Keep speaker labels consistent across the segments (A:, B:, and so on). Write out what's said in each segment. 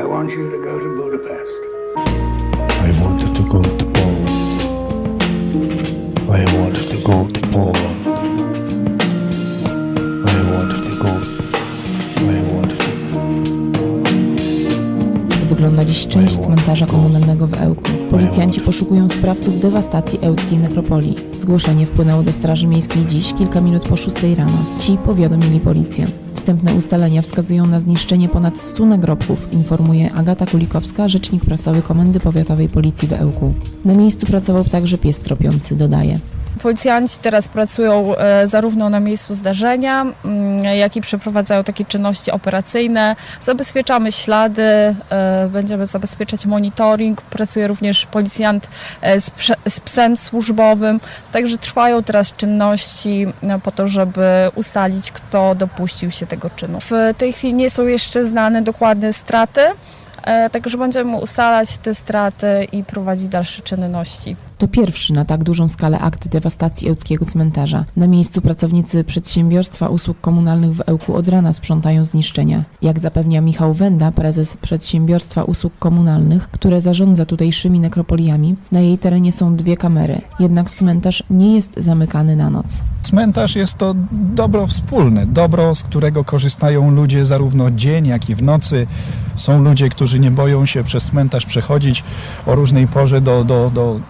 A: I want you to go to Budapest.
B: I wanted to go to Poland. I wanted to go to Poland. I wanted to go. I wanted to.
C: Wygląda dziś część cmentarza komunalnego w Ełku. Policjanci poszukują sprawców dewastacji ełckiej nekropolii. Zgłoszenie wpłynęło do Straży Miejskiej dziś, kilka minut po 6 rano. Ci powiadomili policję. Wstępne ustalenia wskazują na zniszczenie ponad 100 nagrobków, informuje Agata Kulikowska, rzecznik prasowy Komendy Powiatowej Policji w Ełku. Na miejscu pracował także pies tropiący, dodaje.
D: Policjanci teraz pracują e, zarówno na miejscu zdarzenia, mm, jak i przeprowadzają takie czynności operacyjne. Zabezpieczamy ślady, e, będziemy zabezpieczać monitoring. Pracuje również policjant e, z, z psem służbowym. Także trwają teraz czynności e, po to, żeby ustalić, kto dopuścił się tego czynu. W tej chwili nie są jeszcze znane dokładne straty. E, Także będziemy ustalać te straty i prowadzić dalsze czynności.
C: To pierwszy na tak dużą skalę akt dewastacji ełckiego cmentarza. Na miejscu pracownicy przedsiębiorstwa usług komunalnych w Ełku od rana sprzątają zniszczenia. Jak zapewnia Michał Wenda, prezes przedsiębiorstwa usług komunalnych, które zarządza tutejszymi nekropoliami, na jej terenie są dwie kamery. Jednak cmentarz nie jest zamykany na noc.
E: Cmentarz jest to dobro wspólne, dobro, z którego korzystają ludzie zarówno dzień, jak i w nocy. Są ludzie, którzy nie boją się przez cmentarz przechodzić o różnej porze do, do, do,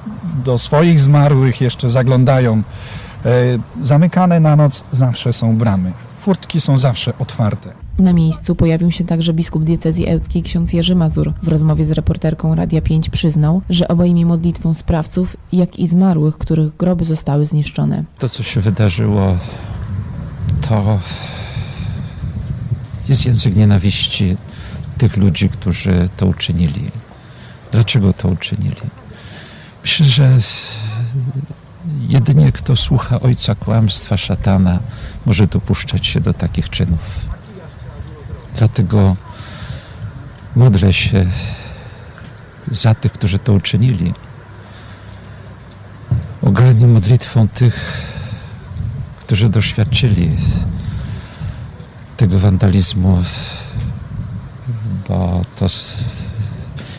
E: do swoich zmarłych, jeszcze zaglądają. E, zamykane na noc zawsze są bramy. Furtki są zawsze otwarte.
C: Na miejscu pojawił się także biskup diecezji ełckiej ksiądz Jerzy Mazur. W rozmowie z reporterką Radia 5 przyznał, że obejmie modlitwą sprawców, jak i zmarłych, których groby zostały zniszczone.
F: To, co się wydarzyło, to jest język nienawiści tych ludzi, którzy to uczynili. Dlaczego to uczynili? Myślę, że jedynie kto słucha ojca kłamstwa, szatana, może dopuszczać się do takich czynów. Dlatego modlę się za tych, którzy to uczynili. Ogarnij modlitwą tych, którzy doświadczyli tego wandalizmu, bo to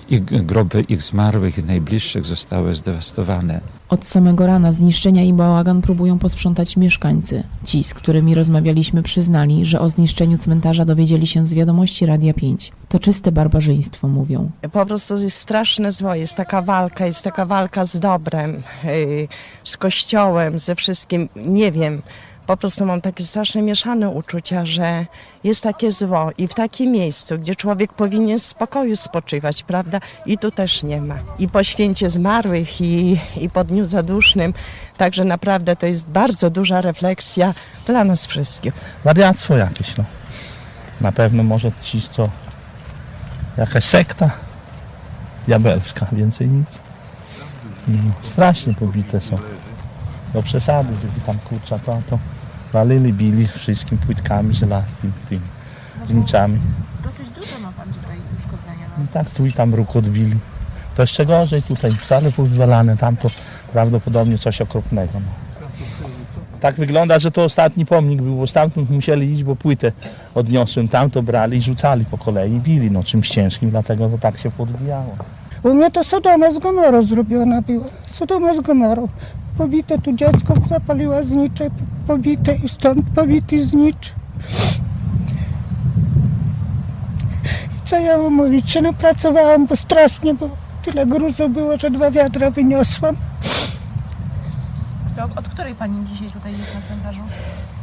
F: ich groby ich zmarłych i najbliższych zostały zdewastowane.
C: Od samego rana zniszczenia i bałagan próbują posprzątać mieszkańcy. Ci, z którymi rozmawialiśmy, przyznali, że o zniszczeniu cmentarza dowiedzieli się z wiadomości Radia 5. To czyste barbarzyństwo, mówią.
G: Po prostu jest straszne zło, jest taka walka, jest taka walka z dobrem, yy, z kościołem, ze wszystkim, nie wiem. Po prostu mam takie straszne mieszane uczucia, że jest takie zło i w takim miejscu, gdzie człowiek powinien w spokoju spoczywać, prawda? I tu też nie ma. I po święcie zmarłych, i, i po dniu zadusznym. Także naprawdę to jest bardzo duża refleksja dla nas wszystkich.
H: wariactwo jakieś, no. Na pewno może ci, co jakaś sekta diabelska, więcej nic. No, strasznie pobite są. Do przesady, żeby tam kurcza to, to walili, bili wszystkim płytkami żelaznymi, tymi zniczami.
I: Dosyć dużo ma Pan tutaj uszkodzenia.
H: I tak tu i tam bruk odbili. To jeszcze gorzej tutaj, wcale powywalane, tam to prawdopodobnie coś okropnego. No. Tak wygląda, że to ostatni pomnik był, bo stamtąd musieli iść, bo płytę odniosłem, tam to brali i rzucali po kolei, bili no czymś ciężkim, dlatego to tak się podbijało.
J: U mnie to Sodoma z Gomorą zrobiona była. Sodoma z Gomorą. Pobite tu dziecko, zapaliła znicze, pobite i stąd pobity znicz. I co ja mam mówić? Się napracowałam, bo strasznie, bo tyle gruzu było, że dwa wiadra wyniosłam.
I: To od której Pani dzisiaj tutaj jest na cmentarzu?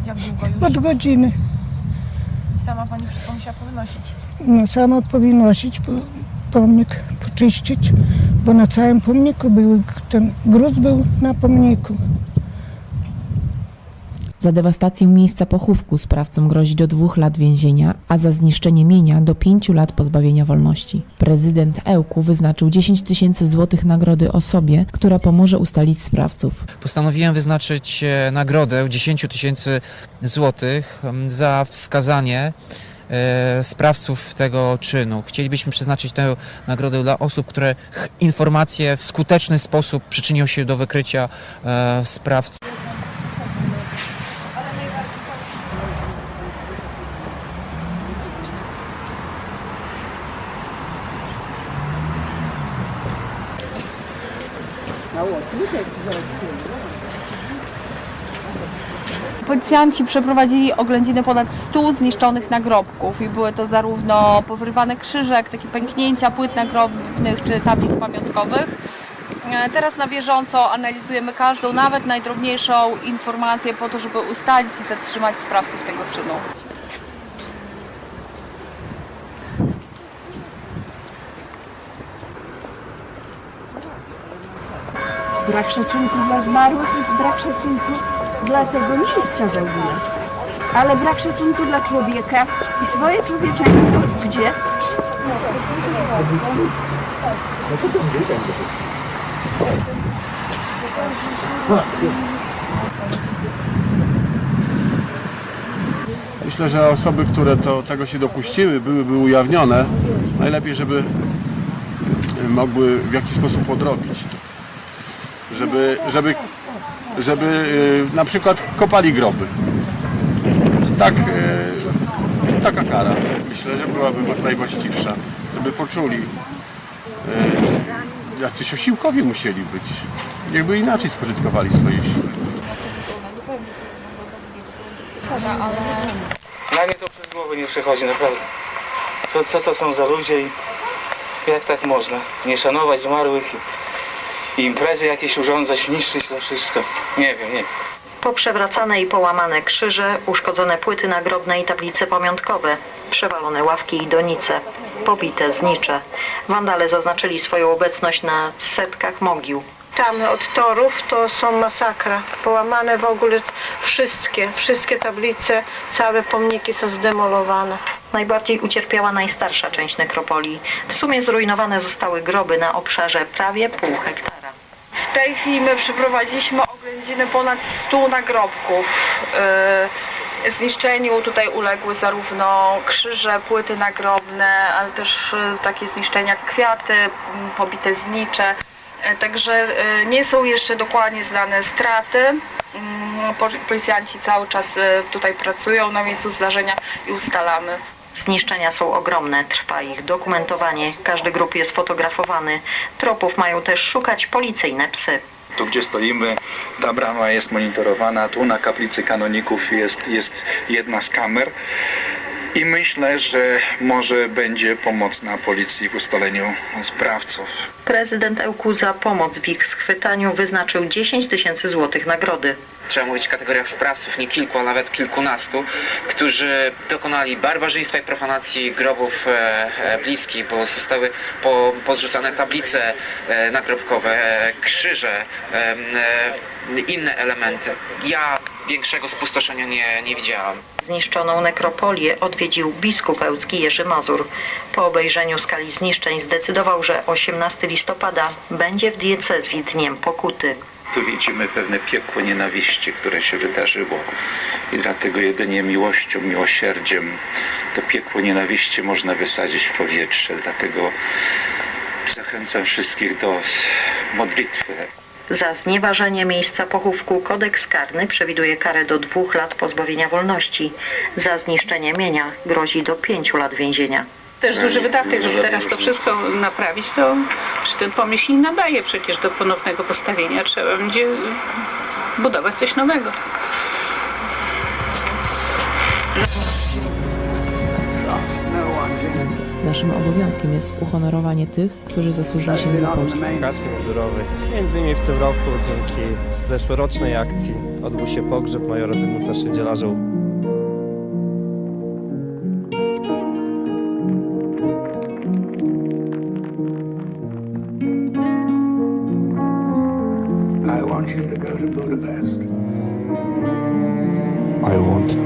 I: Jak długo już?
J: Od godziny.
I: I sama Pani wszystko musiała powynosić.
J: No, sama powinosić, po, pomnik poczyścić, bo na całym pomniku był, ten gruz był na pomniku.
C: Za dewastację miejsca pochówku sprawcom grozi do dwóch lat więzienia, a za zniszczenie mienia do pięciu lat pozbawienia wolności. Prezydent Ełku wyznaczył 10 tysięcy złotych nagrody osobie, która pomoże ustalić sprawców.
K: postanowiłem wyznaczyć e, nagrodę 10 tysięcy złotych em, za wskazanie sprawców tego czynu. Chcielibyśmy przeznaczyć tę nagrodę dla osób, które informacje w skuteczny sposób przyczynią się do wykrycia e, sprawców.
D: Policjanci przeprowadzili oględziny ponad 100 zniszczonych nagrobków i były to zarówno powyrywane krzyże, jak takie pęknięcia płyt nagrobnych czy tablic pamiątkowych. E, Teraz na bieżąco analizujemy każdą, nawet najdrobniejszą informację po to, żeby ustalić i zatrzymać sprawców tego czynu.
I: Brak szacunku dla zmarłych brak szacunku dla tego miejsca w ogóle. Ale brak szacunku dla człowieka i swoje człowieczeństwo gdzie?
L: Myślę, że osoby, które to, tego się dopuściły, byłyby ujawnione. Najlepiej, żeby e, mogły w jakiś sposób odrobić. Żeby, żeby, żeby e, na przykład kopali groby. Tak, e, taka kara myślę, że byłaby najwłaściwsza. Żeby poczuli. e, Jacyś osiłkowi musieli być. Jakby inaczej spożytkowali swoje siły.
M: Dla mnie to przez głowę nie przechodzi, naprawdę. Co, co to są za ludzie i jak tak można? Nie szanować zmarłych i, imprezy jakieś urządzać, niszczyć to wszystko. Nie wiem, nie wiem.
N: Poprzewracane i połamane krzyże, uszkodzone płyty nagrobne i tablice pamiątkowe, przewalone ławki i donice, pobite znicze. Wandale zaznaczyli swoją obecność na setkach mogił.
O: Tam od torów to są masakra. Połamane w ogóle wszystkie, wszystkie tablice, całe pomniki są zdemolowane.
N: Najbardziej ucierpiała najstarsza część nekropolii. W sumie zrujnowane zostały groby na obszarze prawie pół hektara.
D: W tej chwili my przeprowadziliśmy oględziny ponad 100 nagrobków. Yy, Zniszczeniu tutaj uległy zarówno krzyże, płyty nagrobne, ale też yy, takie zniszczenia jak kwiaty, pobite znicze. Yy, Także nie są jeszcze dokładnie znane straty. Po- Policjanci cały czas tutaj pracują na miejscu zdarzenia i ustalamy.
N: Zniszczenia są ogromne, trwa ich dokumentowanie, każdy grób jest fotografowany. Tropów mają też szukać policyjne psy.
M: Tu gdzie stoimy, ta brama jest monitorowana, tu na kaplicy kanoników jest, jest jedna z kamer. I myślę, że może będzie pomocna policji w ustaleniu sprawców.
N: Prezydent Ełku za pomoc w ich schwytaniu wyznaczył 10 tysięcy złotych nagrody.
K: Trzeba mówić w kategoriach sprawców, nie kilku, a nawet kilkunastu, którzy dokonali barbarzyństwa i profanacji grobów e, e, bliskich, bo zostały po, pozrzucane tablice e, nagrobkowe, e, krzyże, e, e, inne elementy. Ja większego spustoszenia nie, nie widziałam.
N: Zniszczoną nekropolię odwiedził biskup ełcki Jerzy Mazur. Po obejrzeniu skali zniszczeń zdecydował, że 18 listopada będzie w diecezji Dniem Pokuty.
M: Tu widzimy pewne piekło nienawiści, które się wydarzyło i dlatego jedynie miłością, miłosierdziem to piekło nienawiści można wysadzić w powietrze. Dlatego zachęcam wszystkich do modlitwy.
N: Za znieważenie miejsca pochówku kodeks karny przewiduje karę do dwóch lat pozbawienia wolności. Za zniszczenie mienia grozi do pięciu lat więzienia.
O: Też duży wydatek, żeby teraz to wszystko naprawić, to ten pomysł nie nadaje przecież do ponownego postawienia. Trzeba będzie budować coś nowego.
C: Naszym obowiązkiem jest uhonorowanie tych, którzy zasłużyli się dla Polski.
P: Edukacji mundurowej. Między innymi w tym roku dzięki zeszłorocznej akcji odbył się pogrzeb majora Zygmunta Szydzielarza
A: want